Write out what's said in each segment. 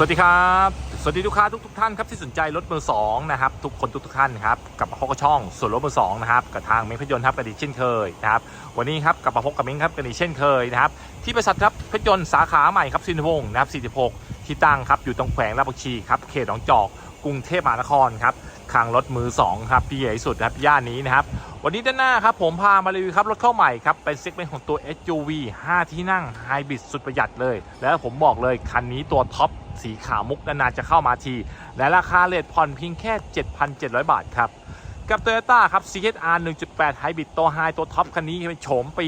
สวัสดีครับ สวัสดีลูกค้าทุกทท่านครับที่สนใจรถมือสองนะครับทุกคนทุกทท่านครับกลับมาพบกับช่องส่วนรถมือสองนะครับกับทางเมฆพยนต์ครับกันอีกเช่นเคยนะครับวันนี้ครับกลับมาพบกับเม้งครับกันอีกเช่นเคยนะครับที่บริษัทครับพยนต์สาขาใหม่ครับสินวงศ์นะครับ46 ที่ตั้งครับอยู่ตรงแขวงลาดบักชีครับเขตหนองจอกกรุงเทพมหานครครับ คลังรถมือสองครับที่ใหญ่สุดนะครับย่านนี้นะครับ วันนี้ด้านหน้าครับผมพามารีวิวครับรถเข้าใหม่ครับ เป็นเซกเมนต์ของตัว SUV 5 ที่นั่งไฮบริดสุดประหยัดเลย แล้วผมบอกเลยคันนี้ตัวท็อปสีขาวมุกนานๆจะเข้ามาที และราคาเลทผ่อนเพียงแค่ 7,700 บาทครับ กับ Toyota ครับ CHR 1.8 Hybrid ตัวไฮตัวท็อปคันนี้เป็นโฉมปี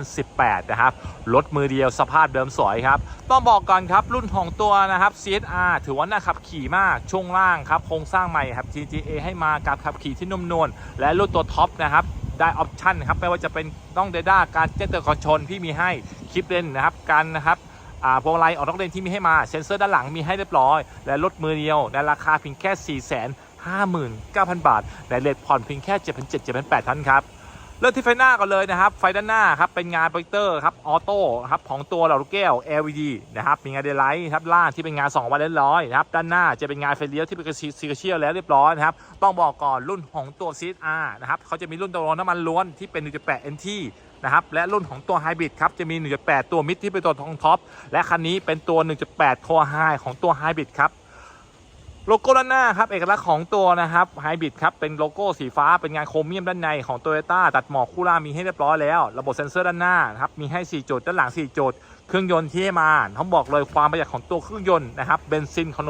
2018 นะครับ รถมือเดียวสภาพเดิมสวยครับ ต้องบอกก่อนครับ รุ่นของตัวนะครับ CHR ถือว่าน่าขับขี่มาก ช่วงล่างครับ โครงสร้างใหม่ครับ GTA ให้มากับขับขี่ที่นุ่มนวล และรุ่นตัวท็อปนะครับได้ออปชั่นครับ ไม่ว่าจะเป็นต้องเดด้าการแจ้งเตือนก่อนชนที่มีให้ คลิปเลนนะครับ การนะครับอ่าพวงมาลัยออกนอกเลนที่มีให้มา เซ็นเซอร์ด้านหลังมีให้เรียบร้อย และรถมือเดียวในราคาเพียงแค่4 5 9 0 0 0 บาทในเลทผ่อนเพียงแค่ 7,700 7,800ท่านครับเริ่มที่ไฟหน้าก่อนเลยนะครับ ไฟด้านหน้าครับเป็นงานโปรเจคเตอร์ครับออโต้ครับของตัวเหล่าลูกแก้ว LED นะครับมีงานเดลไลท์ครับล่างที่เป็นงาน 2 วันเรียบร้อยนะครับด้านหน้าจะเป็นงานไฟเลี้ยวที่เป็นซีเชียลแล้วเรียบร้อยนะครับต้องบอกก่อนรุ่นของตัว CSR นะครับเขาจะมีรุ่นตัวน้ำมันล้วนที่เป็น 1.8 NT นะครับและรุ่นของตัวไฮบริดครับจะมี 1.8 ตัวมิดที่เป็นตัวทองท็อปและคันนี้เป็นตัว 1.8 Core High ของตัวไฮบริดครับ โลโก้ด้านหน้าครับเอกลักษณ์ของตัวนะครับไฮบริดครับเป็นโลโก้สีฟ้าเป็นงานโครเมียมด้านในของ t o y ยต้าตัดหมอกคู่ล่ามีให้เรียบร้อยแล้ว ระบบเซ็นเซอร์ด้านหน้านะครับมีให้ 4 จุด ด้านหลัง 4 จุด เครื่องยนต์ที่ให้มาต้องบอกเลยความประหยัดของตัวเครื่องยนต์นะครับเบนซินของ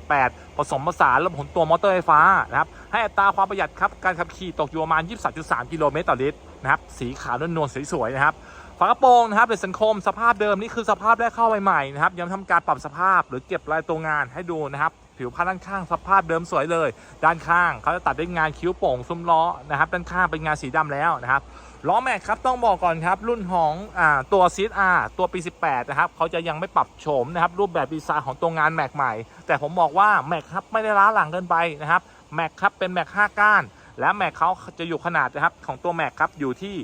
1.8 ผสมผสานระบบของตัวมอเตอร์ไฟฟ้านะครับให้อัตราความประหยัดครับการขับขี่ตกอยู่ประมาณ 23.3 กิโลเมตรต่อลิตรนะครับสีขาวนวลๆสวยๆนะครับฝากระโปรงนะครับเป็นสังคมสภาพเดิมนี่คือสภาพแรกเข้าใหม่ๆนะครับยังไม่ทำการปรับสภาพหรือเก็บรายตัวงานให้ดูนะครับ ผิวผ้าด้านข้างสภาพเดิมสวยเลย ด้านข้างเขาจะตัดด้วยงานคิ้วโป่งซุ้มล้อนะครับด้านข้างเป็นงานสีดำแล้วนะครับล้อแม็กครับต้องบอกก่อนครับรุ่นของอตัว CSR ตัวปี 18 นะครับเขาจะยังไม่ปรับโฉมนะครับรูปแบบดีไซน์ของตัวงานแม็กใหม่ แต่ผมบอกว่าแม็กครับไม่ได้ล้าหลังเกินไปนะครับแม็กครับเป็นแม็ก5ก้าน และแม็กเขาจะอยู่ขนาดนะครับของตัวแม็กครับอยู่ที่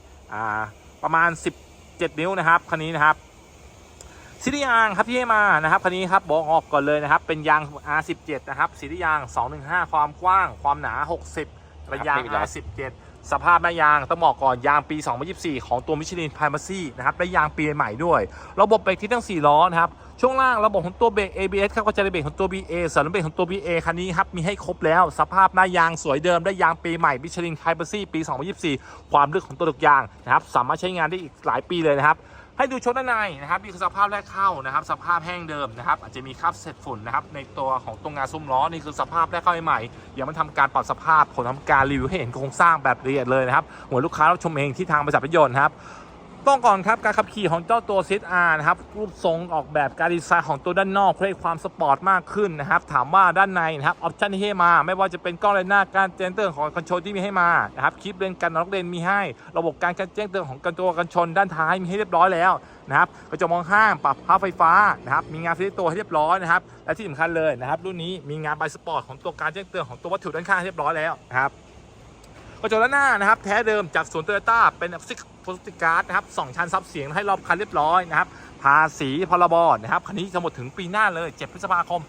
ประมาณ 17 นิ้วนะครับคันนี้นะครับ สียางครับที่ให้มานะครับคันนี้ครับบอกออกก่อนเลยนะครับ เป็นยาง R17 นะครับสียาง 215 ความกว้าง ความหนา 60 ระยางครับ R17 สภาพหน้ายางต้องบอกก่อนยางปี 2024 ของตัวมิชลินพ r มาซี่นะครับและยางปีใหม่ด้วย ระบบเบรกที่ทั้ง 4 ล้อนะครับ ช่วงล่างระบบของตัวเบรก ABS ครับก็จะได้เบรกของตัว BA ส่วนเบรกของตัว BA คันนี้ครับมีให้ครบแล้ว สภาพหน้ายางสวยเดิมได้ยางปีใหม่มิชลินไพมาซี่ปี 2024 ความลึกของตัวลูกยางนะครับสามารถใช้งานได้อีกหลายปีเลยนะครับ ให้ดูชนด้านในนะครับนี่คือสภาพแรกเข้านะครับ สภาพแห้งเดิมนะครับ อาจจะมีคราบเศษฝุ่นนะครับในตัวของตรงงานซุ้มล้อนี่คือสภาพแรกเข้าใหม่อยังไม่ทำการปรับสภาพผมทำการรีวิวให้เห็นโครงสร้างแบบละเอียดเลยนะครับเหมือนลูกค้ารับชมเองที่ทางบริษัทรถยนต์ครับ ต้องก่อนครับการขับขี่ของเจ้าตัว ZR นะครับรูปทรงออกแบบการดีไซน์ของตัวด้านนอกเพื่อให้ความสปอร์ตมากขึ้นนะครับถามว่าด้านในนะครับออปชันที่ให้มา ไม่ว่าจะเป็นกล้องเลนหน้าการแจ้งเตือนของคอนโทรลที่มีให้มานะครับคลิปเลนกันน็อกเลนมีให้ ระบบการแจ้งเตือนของกันตัวกันชนด้านท้ายมีให้เรียบร้อยแล้วนะครับกระจกมองข้างปรับภาพไฟฟ้านะครับมีงานฟิตตัวให้เรียบร้อยนะครับและที่สำคัญเลยนะครับรุ่นนี้มีงานใบสปอร์ตของตัวการแจ้งเตือนของตัววัตถุด้านข้างเรียบร้อยแล้วนะครับ กระจกด้านหน้านะครับแท้เดิมจากศูนโตโยต้าเป็นซิกโพสติการ์ดนะครับสองชั้นซับเสียงให้รอบคันเรียบร้อยนะครับภาษีพรบนะครับคันนี้จะหมดถึงปีหน้าเลย7พฤษภาคม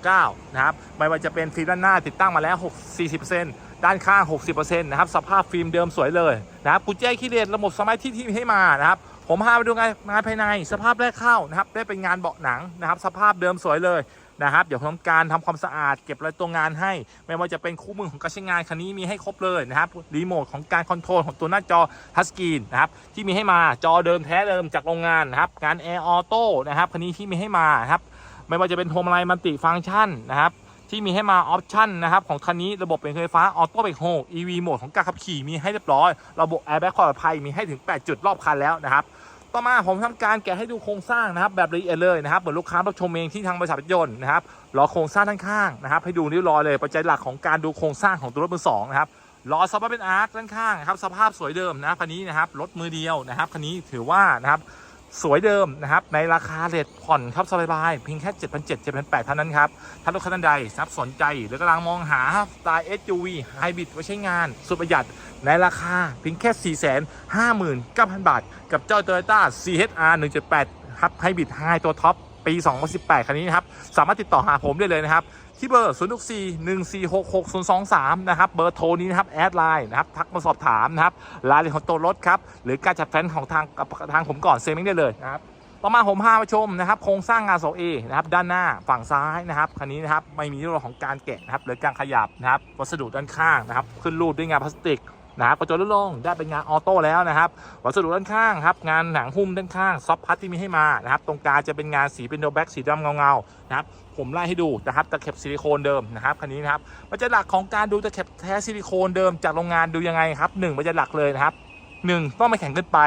2569นะครับไม่ว่าจะเป็นฟิล์มด้านหน้าติดตั้งมาแล้ว6 40 ด้านข้าง 60%นะครับสภาพฟิล์มเดิมสวยเลยนะครับกุญแจคีย์เลนระบบสมาร์ทที่ที่ให้มานะครับผมพาไปดูงานงานภายใน สภาพแรกเข้านะครับได้เป็นงานเบาะหนังนะครับสภาพเดิมสวยเลย นะครับ เดี๋ยวทำการทำความสะอาดเก็บรายตัวงานให้ ไม่ว่าจะเป็นคู่มือของการใช้งานคันนี้มีให้ครบเลยนะครับรีโมทของการคอนโทรลของตัวหน้าจอทัชสกรีนนะครับที่มีให้มาจอเดิมแท้เดิมจากโรงงานนะครับงานแอร์ออโต้นะครับคันนี้ที่มีให้มาครับไม่ว่าจะเป็นโฮมไลน์มัลติฟังก์ชันนะครับที่มีให้มาออปชั่นนะครับของคันนี้ระบบเป็นไฟฟ้าออโต้เบรกโฮ EV โหมดของการขับขี่มีให้เรียบร้อย ระบบแอร์แบ็กความปลอดภัยมีให้ถึง 8 จุดรอบคันแล้วนะครับ ต่อมาผมทำการแกะให้ดูโครงสร้างนะครับแบบละเอียดเลยนะครับเหมือนลูกค้ารับชมเองที่ทางบริษัทรถยนต์นะครับล้อโครงสร้างด้านข้างนะครับให้ดูนิ้วรอยเลยปัจจัยหลักของการดูโครงสร้างของตัวรถมือสองนะครับล้อสภาพเป็นอาร์คด้านข้างนะครับสภาพสวยเดิมนะคันนี้นะครับรถมือเดียวนะครับคันนี้ถือว่านะครับ สวยเดิมนะครับ ในราคาเรทผ่อนครับสบายๆเพียงแค่ 7,700 7,800เท่านั้นครับ ถ้ารถคันใดนับสนใจ หรือกำลังมองหาสไตล์ SUV Hybrid ไว้ใช้งาน สุดประหยัดในราคาเพียงแค่ 459,000 บาท กับเจ้า Toyota CHR 1.8 ครับไฮบริดไฮตัวท็อปปี 2018 คันนี้นะครับ สามารถติดต่อหาผมได้เลยนะครับ ที่เบอร์ 0 6 4 1 4 6 6 0 2 3 นะครับ เบอร์โทรนี้นะครับ แอดไลน์นะครับ ทักมาสอบถามนะครับ รายละเอียดของตัวรถครับ หรือการจัดแฟนของทางกับทางผมก่อนเซมิงได้เลยนะครับต่อมาผมพามาชมนะครับ โครงสร้างงานโซเอนะครับ ด้านหน้าฝั่งซ้ายนะครับ คันนี้นะครับ ไม่มีเรื่องของการแกะนะครับ หรือการขยับนะครับ วัสดุด้านข้างนะครับ ขึ้นรูปด้วยงานพลาสติก นะครับกระจกลดลงได้เป็นงานออโต้แล้วนะครับวัสดุด้านข้างครับงานหนังหุ้มด้านข้างซอฟพัทที่มีให้มานะครับตรงกลางจะเป็นงานสีเป็นโนแบ็กสีดำเงาๆนะครับผมไล่ให้ดูนะครับตะเข็บซิลิโคนเดิมนะครับคันนี้นะครับปัจจัยหลักของการดูตะเข็บแท้ซิลิโคนเดิมจากโรงงานดูยังไงครับหนึ่งปัจจัยหลักเลยนะครับหนึ่งต้องไม่แข็งเกินไป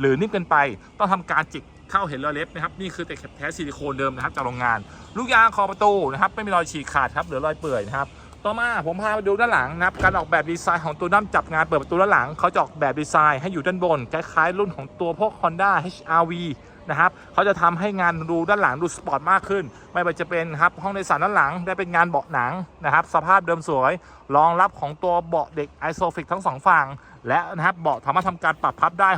หรือนิ่มเกินไป ต้องทำการจิกเข้าเห็นรอยเล็บนะครับนี่คือตะเข็บแท้ซิลิโคนเดิมนะครับจากโรงงาน ลูกยางคอประตูนะครับไม่มีรอยฉีกขาดครับหรือรอยเปื่อยนะครับ ต่อมาผมพาไปดูด้านหลังนะครับการออกแบบดีไซน์ของตัวด้ามจับงานเปิดประตูด้านหลังเขาจะออกแบบดีไซน์ให้อยู่ด้านบนคล้ายๆ รุ่นของตัวพวก Honda HRV นะครับเขาจะทำให้งานดูด้านหลังดูสปอร์ตมากขึ้น ไม่ว่าจะเป็นครับห้องโดยสารด้านหลังได้เป็นงานเบาะหนังนะครับ สภาพเดิมสวย รองรับของตัวเบาะเด็กไอโซฟิกทั้งสองฝั่งและนะครับเบาะสามารถทำการปรับพับได้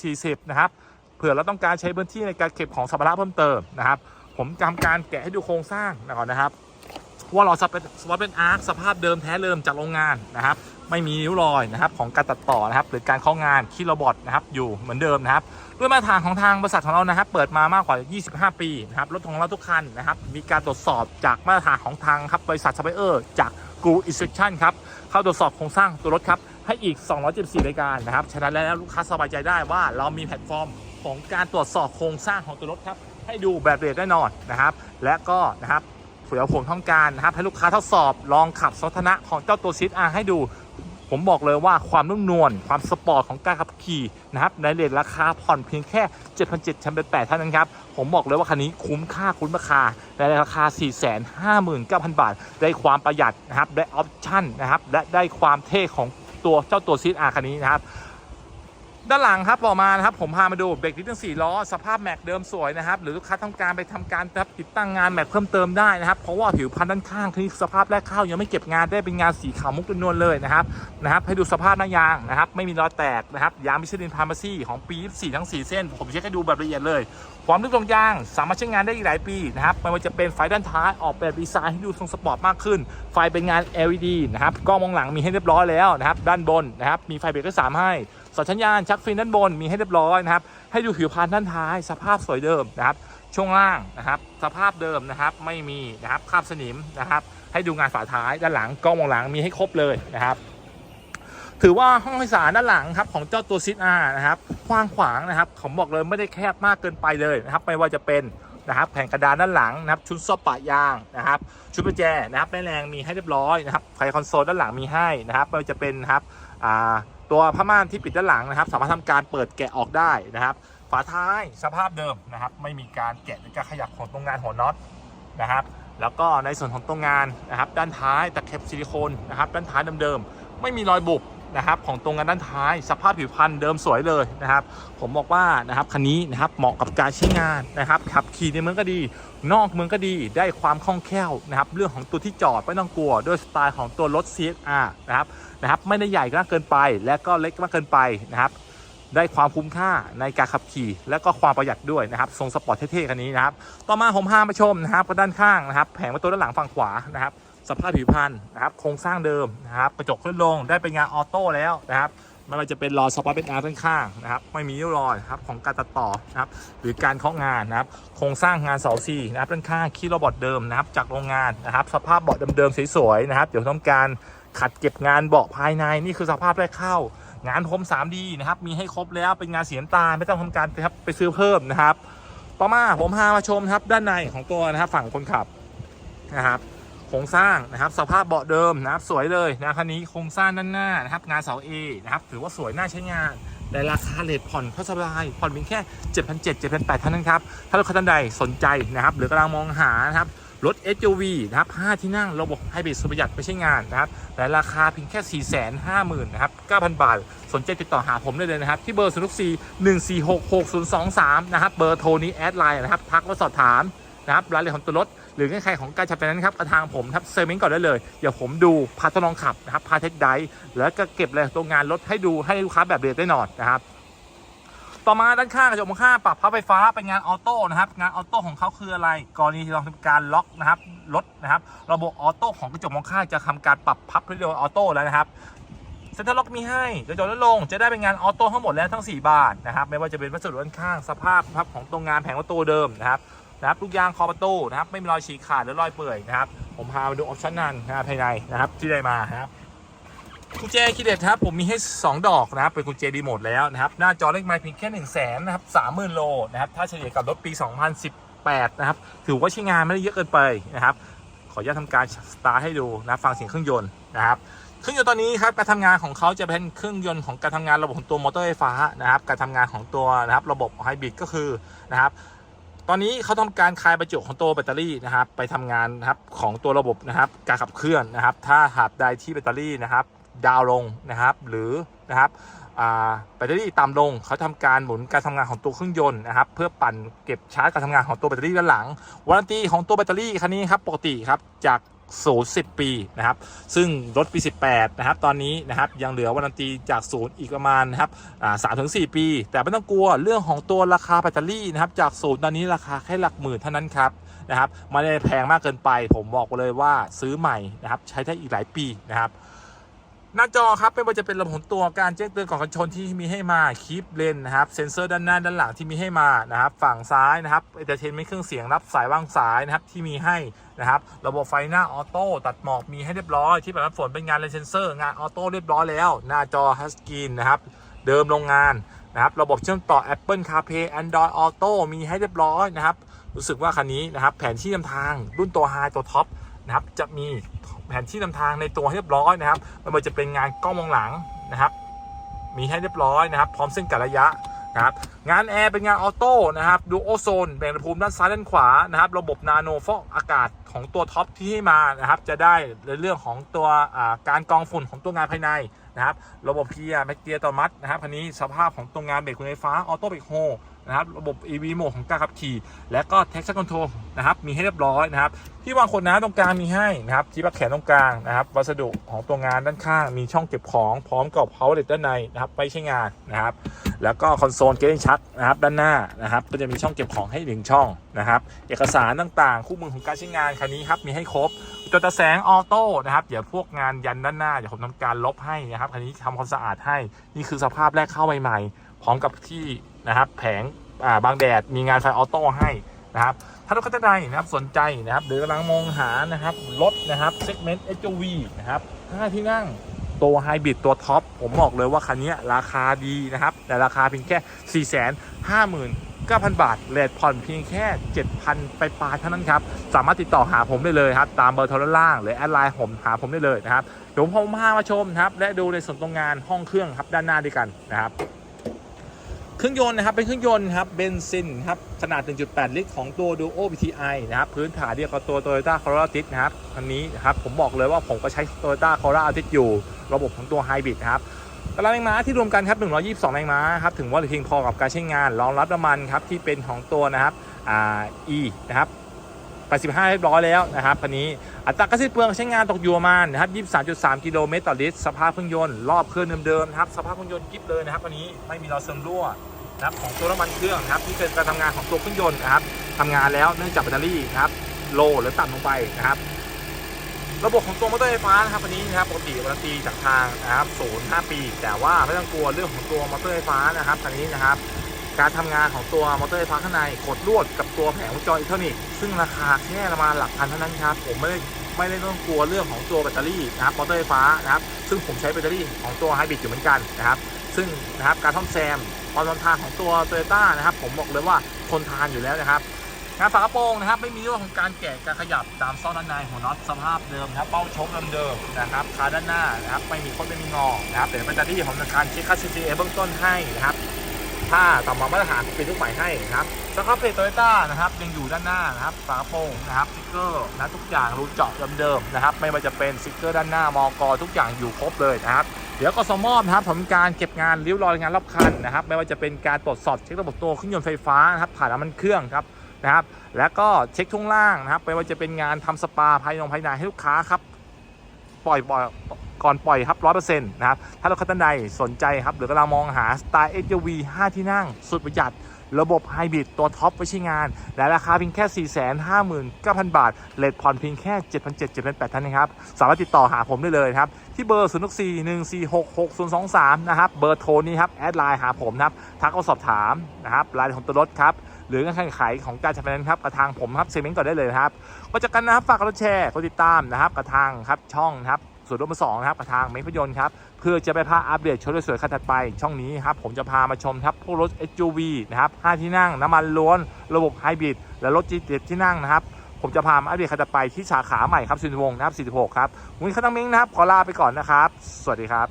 60-40 นะครับเผื่อเราต้องการใช้พื้นที่ในการเก็บของสัมภาระเพิ่มเติมนะครับ ผมทำการแกะให้ดูโครงสร้างก่อนนะครับ ว่าเราสเปสวอตเป็นอาร์คสภาพเดิมแท้เดิมจากโรงงานนะครับ ไม่มีริ้วรอยนะครับของการตัดต่อนะครับหรือการเข้างานคีย์โรบอทนะครับอยู่เหมือนเดิมนะครับด้วยมาตรฐานของทางบริษัทของเรานะครับ เปิดมามากกว่า 25 ปีนะครับรถของเราทุกคันนะครับมีการตรวจสอบจากมาตรฐานของทางครับบริษัทซัพพลายเออร์จากกูอินส t ชั่นครับเข้าตรวจสอบโครงสร้างตัวรถครับให้อีก 274รายการนะครับฉะนั้นแล้วลูกค้าสบายใจได้ว่าเรามีแพลตฟอร์มของการตรวจสอบโครงสร้างของตัวรถครับให้ดูแบบละเอียดแน่นอนนะครับ และก็นะครับ เผื่อผมต้องการนะครับให้ลูกค้าทดสอบลองขับสมรรถนะของเจ้าตัวซีดอาให้ดู ผมบอกเลยว่าความนุ่มนวลความสปอร์ตของการขับขี่นะครับในเลทราคาผ่อนเพียงแค่7,700ชันเป็น8เท่านั้นครับ ผมบอกเลยว่าคันนี้คุ้มค่าคุ้มราคาในราคา 459,000 บาท ได้ความประหยัดนะครับได้ออปชั่นนะครับและได้ความเท่ของตัวเจ้าตัวซีดอาคันนี้นะครับ ด้านหลังครับต่อมานะครับผมพามาดูเบรกดิสทั้ง4ล้อสภาพแม็กเดิมสวยนะครับหรือลูกค้าต้องการไปทำการครับติดตั้งงานแม็กเพิ่มเติมได้นะครับเพราะว่าผิวพันธุ์ด้านข้างที่สภาพแรกเข้ายังไม่เก็บงานได้เป็นงานสีขาวมุกนวลเลยนะครับนะครับให้ดูสภาพหน้ายางนะครับไม่มีรอยแตกนะครับยางมิชลินพาร์มาซี่ของปี24ทั้ง 4 เส้น ผมเช็คให้ดูแบบละเอียดเลยความลึกตรงยางสามารถใช้งานได้อีกหลายปีนะครับไม่ว่าจะเป็นไฟด้านท้ายออกแบบดีไซน์ให้ดูทรงสปอร์ตมากขึ้น ไฟเป็นงาน LED นะครับกล้องมองหลังมีให้เรียบร้อยแล้วนะครับด้านบนนะครับมีไฟเบรกกอร์สามให้ สัญญาณชักฟินด้านบนมีให้เรียบร้อยนะครับ ให้ดูผิวพรรณด้านท้าย สภาพสวยเดิมนะครับ ช่วงล่างนะครับ สภาพเดิมนะครับ ไม่มีนะครับคราบสนิมนะครับ ให้ดูงานฝาท้ายด้านหลังกล้องมองหลังมีให้ครบเลยนะครับ ถือว่าห้องโดยสารด้านหลังครับของเจ้าตัวซิดอานะครับกว้างขวางนะครับผมบอกเลยไม่ได้แคบมากเกินไปเลยนะครับ ไม่ว่าจะเป็นนะครับแผ่นกระดานด้านหลังนะครับชุดซอบปะยางนะครับชุดประแจนะครับแม่แรงมีให้เรียบร้อยนะครับไฟคอนโซลด้านหลังมีให้นะครับไม่ว่าจะเป็นนะครับอ่า ตัวผ้าม่านที่ปิดด้านหลังนะครับ สามารถทำการเปิดแกะออกได้นะครับ ฝาท้ายสภาพเดิมนะครับ ไม่มีการแกะหรือการขยับของตรงงานหัวน็อตนะครับ แล้วก็ในส่วนของตรงงานนะครับ ด้านท้ายตะเข็บซิลิโคนนะครับ ด้านท้ายเดิมๆไม่มีรอยบุบ นะครับของตรงงานด้านท้ายสภาพผิวพรรณเดิมสวยเลยนะครับ ผมบอกว่านะครับคันนี้นะครับเหมาะกับการใช้งานนะครับขับขี่ในเมืองก็ดี นอกเมืองก็ดีได้ความคล่องแคล่วนะครับเรื่องของตัวที่จอดไม่ต้องกลัวด้วยสไตล์ของตัวรถ CSR นะครับนะครับไม่ได้ใหญ่มากเกินไป และก็เล็กมากเกินไปนะครับได้ความคุ้มค่าในการขับขี่ และก็ความประหยัดด้วยนะครับทรงสปอร์ตเท่ๆคันนี้นะครับต่อมาผมพามาชมนะครับด้านข้างนะครับแผงประตูด้านหลังฝั่งขวานะครับ สภาพผิวพรรณนะครับโครงสร้างเดิมนะครับกระจกขึ้นลงได้เป็นงานออโต้แล้วนะครับไม่ว่าจะเป็นรอยสปอร์ตเป็นอาร์ด้านข้างนะครับไม่มีริ้วรอยครับของการตัดต่อนะครับหรือการเคาะงานนะครับโครงสร้างงานเสาซีนะครับด้านข้างคีย์โรบอทเดิมนะครับจากโรงงานนะครับสภาพเบาะเดิมๆสวยๆนะครับเดี๋ยวต้องการขัดเก็บงานเบาะภายในนี่คือสภาพแรกเข้างานพรม 3D นะครับมีให้ครบแล้วเป็นงานเสีน้ำตาไม่ต้องทำการไปครับไปซื้อเพิ่มนะครับ ต่อมาผมพามาชมครับด้านในของตัวนะครับฝั่งคนขับนะครับ โครงสร้างนะครับ สภาพเบาะเดิมนะครับสวยเลยนะคันนี้โครงสร้างด้านหน้านะครับ งานเสา A นะครับ ถือว่าสวยน่าใช้งานแต่ราคาเลทผ่อนก็สบายผ่อนเพียงแค่ 7,700 7,800เท่านั้นครับ ถ้าลูกค้าท่านใดสนใจนะครับ หรือกำลังมองหานะครับรถ SUV นะครับ 5 ที่นั่งระบบไฮบริดสุประหยัดไม่ใช่งานนะครับแต่ราคาเพียงแค่ 450,000นะครับ 9,000 บาท สนใจติดต่อหาผมได้เลยนะครับ ที่เบอร์0 4 1 4 6 6 0 2 3 นะครับ เบอร์โทรนี้แอดไลน์นะครับ ทักมาสอบถามนะครับ รายละเอียดของตัวรถ หรือใครของการใช้ไฟแนนซ์ครับกับทางผมครับเซอร์เมนก่อนได้เลย เดี๋ยวผมดูพาทดลองขับนะครับพาเทคไดแล้วก็เก็บรายลยตัวงานรถให้ดูให้ลูกค้าแบบเรียนได้นอนนะครับต่อมาด้านข้างกระจกมองข้างปรับพับไฟฟ้าเป็นงานออโต้นะครับงานออโต้ของเขาคืออะไร กรณีที่เราทำการล็อกนะครับรถนะครับ ระบบออโต้ของกระจกมองข้างจะทำการปรับพับด้วยออโต้แล้วนะครับเซ็นทรัลล็อกมีให้กระจกลดลง จะได้เป็นงานออโต้ทั้งหมดแล้วทั้ง 4 บานนะครับ ไม่ว่าจะเป็นวัสดุด้านข้างสภาพพับของตรงงานแผงประตูเดิมนะครับ นะครับลูกยางคอประตูนะครับไม่มีรอยฉีกขาดหรือรอยเปื่อยนะครับ ผมพาไปดูออปชั่นนั้นนะครับภายในนะครับที่ได้มานะครับกุญแจคีย์เด็ดครับผมมีให้ 2 ดอกนะครับเป็นกุญแจรีโมทแล้วนะครับหน้าจอเลขไมล์เพียงแค่1นึ่งแสนนะครับสามหมื่นโลนะครับถ้าเฉลี่ยกับรถปี 2018 นะครับถือว่าใช้งานไม่ได้เยอะเกินไปนะครับขออนุญาตทำการสตาร์ทให้ดูนะฟังเสียงเครื่องยนต์นะครับเครื่องยนต์ตอนนี้ครับการทำงานของเขาจะเป็นเครื่องยนต์ของการทำงานระบบของตัวมอเตอร์ไฟฟ้านะครับการทำงานของตัวนะครับระบบไฮบริดก็คือนะครับ ตอนนี้เขาทำการคลายประจุของตัวแบตเตอรี่นะครับ ไปทำงานนะครับของตัวระบบนะครับการขับเคลื่อนนะครับ ถ้าหากใดที่แบตเตอรี่นะครับ ดาวลงนะครับ หรือนะครับแบตเตอรี่ต่ำลงเขาทำการหมุนการทำงานของตัวเครื่องยนต์นะครับ เพื่อปั่นเก็บชาร์จการทำงานของตัวแบตเตอรี่ด้านหลังวารันตีของตัวแบตเตอรี่คันนี้ครับปกติครับจาก ศูนย์สิปีนะครับ ซึ่งรถปี 18 นะครับ ตอนนี้นะครับยังเหลือวารันตีจากศูนย์อีกประมาณนะครับสามถึงสปี แต่ไม่ต้องกลัวเรื่องของตัวราคาแบตเตอรี่นะครับ จากศูนย์ตอนนี้ราคาแค่หลักหมื่นเท่านั้นครับนะครับไม่ได้แพงมากเกินไป ผมบอกเลยว่าซื้อใหม่นะครับ ใช้ได้อีกหลายปีนะครับ หน้าจอครับไม่ว่าจะเป็นระบบของตัวการแจ้งเตือนของกันชนที่มีให้มาคลิปเลนนะครับเซ็นเซอร์ด้านหน้าด้านหลังที่มีให้มานะครับฝั่งซ้ายนะครับเอเตอร์เทนเมนต์เครื่องเสียงรับสายวางสายนะครับที่มีให้นะครับระบบไฟหน้าออโต้ตัดหมอกมีให้เรียบร้อยที่แบบน้ำฝนเป็นงานเลนเซนเซอร์งานออโต้เรียบร้อยแล้ว หน้าจอฮัสกีนนะครับเดิมโรงงานนะครับระบบเชื่อมต่อ Apple CarPlay Android Auto มีให้เรียบร้อยนะครับรู้สึกว่าคันนี้นะครับแผนที่นำทางรุ่นตัวไฮตัวท็อป นะครับจะมีแผนที่นำทางในตัวให้เรียบร้อยนะครับไม่ว่าจะเป็นงานกล้องมองหลังนะครับ มีให้เรียบร้อยนะครับ พร้อมเส้นกระยะนะครับงานแอร์เป็นงานออโต้นะครับดูโอโซนแบ่งอุณหภูมิด้านซ้ายด้านขวานะครับ ระบบนาโนฟอกอากาศของตัวท็อปที่ให้มานะครับ จะได้ในเรื่องของตัวการกรองฝุ่นของตัวงานภายใน นะครับ ระบบเกียร์แม็กเกียร์อัตมัตินะครับคันนี้สภาพของตัวงานเบรกคุณไฟฟ้าออโต้เบรกโฮนะครับระบบ EV โหมดของการขับขี่ และก็ Traction Control นะครับมีให้เรียบร้อยนะครับ ที่วางขวดน้ำตรงกลางมีให้นะครับที่ปักแขนตรงกลางนะครับ วัสดุของตัวงานด้านข้าง มีช่องเก็บของพร้อมกับ power outlet ด้านในนะครับไปใช้งานนะครับ แล้วก็คอนโซลเกนชักนะครับด้านหน้านะครับ ก็จะมีช่องเก็บของให้หนึ่งช่องนะครับ เอกสารต่างๆ คู่มือของการใช้งานคันนี้ครับมีให้ครบ ตัวตะแสงออโต้นะครับเดี๋ยวพวกงานยันด้านหน้าเดี๋ยวผมทำการลบให้นะครับคันนี้ทำความสะอาดให้นี่คือสภาพแรกเข้าใหม่ๆพร้อมกับที่นะครับแผงาบางแดดมีงานไฟออโต้ให้นะครับถ้ารถคันใดนะครับสนใจนะครับหรือกำลังมองหานะครับรถนะครับเซกเมนต์ SUV นะครับ5ที่นั่งตัวไฮบริดตัวท็อปผมบอกเลยว่าคันนี้ราคาดีนะครับแต่ราคาเพียงแค่ 4 5 9 0 0 0 9,000 บาทเลทผ่อนเพียงแค่ 7,000 ไปปลายเท่านั้นครับ สามารถติดต่อหาผมได้เลยครับ ตามเบอร์โทรล่าง หรือแอดไลน์ผมหาผมได้เลยนะครับ เดี๋ยวผมพามาชมครับ และดูในส่วนตรงงานห้องเครื่องครับด้านหน้าด้วยกันนะครับเครื่องยนต์นะครับเป็นเครื่องยนต์ครับเบนซินครับขนาด 1.8 ลิตรของตัว Duo VTI นะครับพื้นฐานเดียวกับตัว Toyota Corolla Altis นะครับคันนี้นะครับผมบอกเลยว่าผมก็ใช้ Toyota Corolla Altis อยู่ ระบบของตัว Hybrid นะครับ กำลังแรงม้าที่รวมกันครับ 122 แรงม้าครับ ถึงว่าเพียงพอกับการใช้งาน รองรับน้ำมันครับที่เป็นของตัวนะครับอ่า E นะครับ85เรียบร้อยแล้วนะครับคันนี้อัตราการสิ้นเปลืองใช้งานตกอยู่ประมาณนะครับ23.3 กิโลเมตรต่อลิตร สภาพเครื่องยนต์รอบเครื่องเดิมๆนะครับสภาพเครื่องยนต์กิ๊บเลยนะครับอันนี้ไม่มีรอยเสื่อมรั่วนะครับของตัวน้ำมันเครื่องนะครับที่เป็นการทำงานของตัวเครื่องยนต์นะครับทำงานแล้วเนื่องจากแบตเตอรี่นะครับโลหรือต่ำลงไปนะครับ ระบบของตัวมอเตอร์ไฟฟ้านะครับอันนี้นะครับปกติวันตีจากทางนะครับศูนย์ห้าปี แต่ว่าไม่ต้องกลัวเรื่องของตัวมอเตอร์ไฟฟ้านะครับอันนี้นะครับ การทำงานของตัวมอเตอร์ไฟฟ้าข้างในกดลวดกับตัวแผงวงจรอิเล็กทรอนิกส์ซึ่งราคาแค่ประมาณหลักพันเท่านั้นครับผมไม่ได้ไม่ได้ต้องกลัวเรื่องของตัวแบตเตอรี่นะครับมอเตอร์ไฟฟ้านะครับซึ่งผมใช้แบตเตอรี่ของตัวไฮบริดอยู่เหมือนกันนะครับซึ่งนะครับการท่อมแซมความทนทานของตัวโตโยต้านะครับผมบอกเลยว่าทนทานอยู่แล้วนะครับ งานฝากระโปรงนะครับไม่มีเรื่องของการแกะการขยับตามซ่อนด้านในหัวน็อตสภาพเดิมนะครับเป้าชกเดิมๆนะครับคาด้านหน้านะครับไม่มีคดไม่มีงอนะครับเดี๋ยวเป็นหน้าที่ผมทำการเช็คค่า CCA เบื้องต้นให้นะครับถ้าต่อมามาตรฐานเป็นทุกใหม่ให้นะครับสครับเพจโตโยต้านะครับยังอยู่ด้านหน้านะครับฝากระโปรงนะครับสติ๊กเกอร์นะทุกอย่างรูเจาะเดิมๆนะครับไม่ว่าจะเป็นสติ๊กเกอร์ด้านหน้ามอกทุกอย่างอยู่ครบเลยนะครับเดี๋ยวก็สมอบนะครับผมการเก็บงานริ้วรอยงานรอบคันนะครับไม่ว่าจะเป็นการตรวจสอบเช็คระบบตัวเครื่องยนต์ไฟฟ้านะครับถ่ายน้ำมันเครื่องครับ นะครับ แล้วก็เช็คช่วงล่างนะครับไม่ว่าจะเป็นงานทำสปาภายในภายในให้ลูกค้าครับ ปล่อยปล่อยก่อนปล่อยครับร้อยเปอร์เซ็นต์นะครับ ถ้าเรถคันใดสนใจครับ หรือกำลังมองหาสไตล์ SUV 5 ที่นั่ง สุดประหยัด ระบบไฮบริดตัวท็อปไว้ใช้งาน และราคาเพียงแค่ 459,000 บาทเลทผ่อนเพียงแค่ 7,700 7,800ท่านนะครับ สามารถติดต่อหาผมได้เลยครับ ที่เบอร์ 0 4 1 4 6 6 0 2 3 นะครับ เบอร์โทรนี้ครับ แอดไลน์หาผมนะครับ ทักเข้าสอบถามนะครับรายละเอียดของตัวรถครับ หรือการขายของการจัดไฟแนนซ์ครับกระทางผมครับเซมเมนต์ก่อนได้เลยครับก็จากกันนะครับฝากกดแชร์กดติดตามนะครับกระทางครับช่องนะครับส่วนรถมือสองนะครับกระทางเมฆยนต์ครับเพื่อจะไปพาอัปเดตชุดสวยๆคันถัดไป ช่องนี้ครับผมจะพามาชมครับพวกรถ SUV นะครับ5ที่นั่งน้ำมันล้วนระบบไฮบริดและรถ G7 ที่นั่งนะครับผมจะพามาอัปเดตคันถัดไปที่สาขาใหม่ครับสุนวงนะครับ46 ครับวันนี้ข้าตั้งเม้งนะครับ ขอลาไปก่อนนะครับ สวัสดีครับ